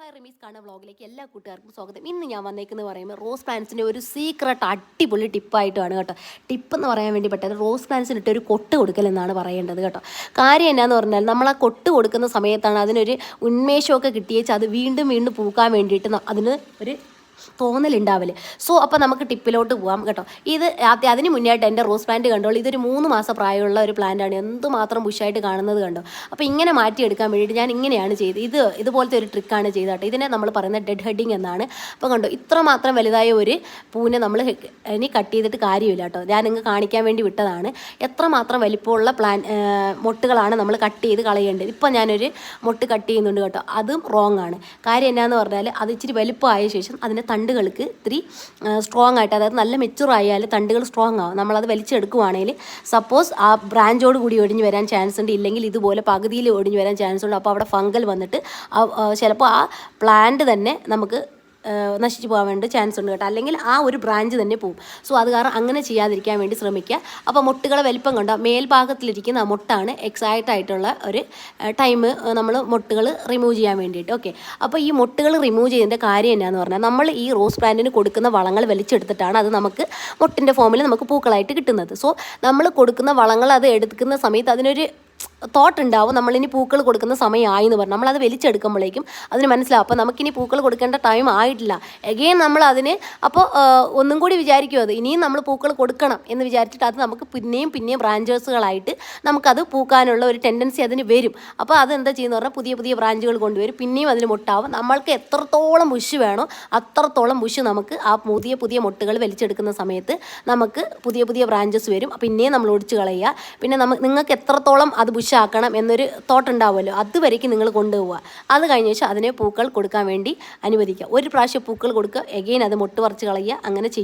Hi റിമീസ് കാണുന്ന വ്ളോഗിലേക്ക് എല്ലാ കൂട്ടുകാർക്കും സ്വാഗതം. ഇന്ന് ഞാൻ വന്നേക്കുന്നത് പറയുമ്പോൾ റോസ് പ്ലാന്റ്സിന്റെ ഒരു സീക്രട്ട് അടിപൊളി ടിപ്പായിട്ടാണ് കേട്ടോ. ടിപ്പ് എന്ന് പറയാൻ വേണ്ടി പറ്റാതെ റോസ് പ്ലാന്റ്സിന് ഇട്ട് ഒരു കൊട്ട് കൊടുക്കൽ എന്നാണ് പറയേണ്ടത് കേട്ടോ. കാര്യം എന്നാന്ന് പറഞ്ഞാൽ നമ്മൾ ആ കൊട്ട് കൊടുക്കുന്ന സമയത്താണ് അതിനൊരു ഉന്മേഷമൊക്കെ കിട്ടിയേച്ച് അത് വീണ്ടും വീണ്ടും പൂക്കാൻ വേണ്ടിയിട്ട് അതിന് ഒരു തോന്നലുണ്ടാവില്ല സോ അപ്പോൾ നമുക്ക് ടിപ്പിലോട്ട് പോകാം കേട്ടോ. ഇത് അതിന് മുന്നേയായിട്ട് എന്റെ റോസ് പ്ലാന്റ് കണ്ടോളൂ. ഇതൊരു മൂന്ന് മാസം പ്രായമുള്ള ഒരു പ്ലാന്റാണ്. എന്തുമാത്രം ബുഷായിട്ട് കാണുന്നത് കണ്ടോ. അപ്പോൾ ഇങ്ങനെ മാറ്റിയെടുക്കാൻ വേണ്ടിയിട്ട് ഞാൻ ഇങ്ങനെയാണ് ചെയ്ത് ഇത് ഇതുപോലത്തെ ഒരു ട്രിക്കാണ് ചെയ്തത്. കേട്ടോ ഇതിനെ നമ്മൾ പറയുന്ന ഡെഡ് ഹെഡിങ് എന്നാണ്. അപ്പോൾ കണ്ടോ ഇത്ര മാത്രം വലുതായ ഒരു പൂവിനെ നമ്മൾ ഇനി കട്ട് ചെയ്തിട്ട് കാര്യമില്ല കേട്ടോ. ഞാൻ നിങ്ങൾക്ക് കാണിക്കാൻ വേണ്ടി വിട്ടതാണ്. എത്ര മാത്രം വലിപ്പമുള്ള പ്ലാൻ മൊട്ടുകളാണ് നമ്മൾ കട്ട് ചെയ്ത് കളയേണ്ടത്. ഇപ്പം ഞാനൊരു മൊട്ട് കട്ട് ചെയ്യുന്നുണ്ട് കേട്ടോ. അതും റോങ് ആണ്. കാര്യം എന്നാന്ന് പറഞ്ഞാൽ അത് ഇച്ചിരി വലിപ്പമായ ശേഷം അതിന്റെ തണ്ടുകൾക്ക് ഇത്തിരി സ്ട്രോങ് ആയിട്ട് അതായത് നല്ല മെച്ചുർ ആയാൽ തണ്ടുകൾ സ്ട്രോങ് ആവും. നമ്മളത് വലിച്ചെടുക്കുവാണെങ്കിൽ സപ്പോസ് ആ ബ്രാഞ്ചോട് കൂടി ഒടിഞ്ഞു വരാൻ ചാൻസ് ഉണ്ട് ഇല്ലെങ്കിൽ ഇതുപോലെ പകുതിയിൽ ഒടിഞ്ഞു വരാൻ ചാൻസ് ഉണ്ട്. അപ്പോൾ അവിടെ ഫംഗൽ വന്നിട്ട് ചിലപ്പോൾ ആ പ്ലാന്റ് തന്നെ നമുക്ക് നശിച്ചു പോകാൻ വേണ്ടി ചാൻസ് ഉണ്ട് കേട്ടോ. അല്ലെങ്കിൽ ആ ഒരു ബ്രാഞ്ച് തന്നെ പോവും. സോ അത് കാരണം അങ്ങനെ ചെയ്യാതിരിക്കാൻ വേണ്ടി ശ്രമിക്കുക. അപ്പോൾ മുട്ടുകളെ വലിപ്പം കണ്ടോ? മേൽഭാഗത്തിലിരിക്കുന്ന മുട്ടാണ് എക്സാക്റ്റ് ആയിട്ടുള്ള ഒരു ടൈം നമ്മൾ മുട്ടുകൾ റിമൂവ് ചെയ്യാൻ വേണ്ടിയിട്ട്. ഓക്കെ അപ്പോൾ ഈ മുട്ടുകൾ റിമൂവ് ചെയ്യുന്നതിന്റെ കാര്യം എന്നാന്ന് പറഞ്ഞാൽ നമ്മൾ ഈ റോസ് പ്ലാന്റിന് കൊടുക്കുന്ന വളങ്ങൾ വലിച്ചെടുത്തിട്ടാണ് അത് നമുക്ക് മുട്ടിന്റെ ഫോമിൽ നമുക്ക് പൂക്കളായിട്ട് കിട്ടുന്നത്. സോ നമ്മൾ കൊടുക്കുന്ന വളങ്ങൾ അത് എടുക്കുന്ന സമയത്ത് അതിനൊരു തോട്ട് ഉണ്ടാവും നമ്മളിനി പൂക്കൾ കൊടുക്കുന്ന സമയമായി എന്ന് പറഞ്ഞു. നമ്മളത് വലിച്ചെടുക്കുമ്പോഴേക്കും അതിന് മനസ്സിലാവും. അപ്പോൾ നമുക്കിനി പൂക്കൾ കൊടുക്കേണ്ട ടൈം ആയിട്ടില്ല. എഗെയിൻ നമ്മൾ അതിന് അപ്പോൾ ഒന്നും കൂടി വിചാരിക്കും അത്? ഇനിയും നമ്മൾ പൂക്കൾ കൊടുക്കണം എന്ന് വിചാരിച്ചിട്ട് അത് നമുക്ക് പിന്നെയും പിന്നെയും ബ്രാഞ്ചേഴ്സുകളായിട്ട് നമുക്കത് പൂക്കാനുള്ള ഒരു ടെൻഡൻസി അതിന് വരും. അപ്പോൾ അത് എന്താ ചെയ്യുന്ന പറഞ്ഞാൽ പുതിയ പുതിയ ബ്രാഞ്ചുകൾ കൊണ്ടുവരും. പിന്നെയും അതിന് മുട്ടാവും. നമ്മൾക്ക് എത്രത്തോളം മുഷ് വേണോ അത്രത്തോളം മുഷ് നമുക്ക് ആ പുതിയ പുതിയ മുട്ടുകൾ വലിച്ചെടുക്കുന്ന സമയത്ത് നമുക്ക് പുതിയ പുതിയ ബ്രാഞ്ചസ് വരും. പിന്നെയും നമ്മൾ ഒടിച്ച് കളയുക. പിന്നെ നമുക്ക് നിങ്ങൾക്ക് എത്രത്തോളം അത് ബുഷാക്കണം എന്നൊരു തോട്ട് ഉണ്ടാവുമല്ലോ അതുവരേക്കും നിങ്ങൾ കൊണ്ടുപോവുക. അത് കഴിഞ്ഞ ശേഷം അതിനെ പൂക്കൾ കൊടുക്കാൻ വേണ്ടി അനുവദിക്കുക. ഒരു പ്രാവശ്യം പൂക്കൾ കൊടുക്കുക. എഗെയിൻ അത് മുട്ട് പറിച്ച് കളയുക. അങ്ങനെ ചെയ്യും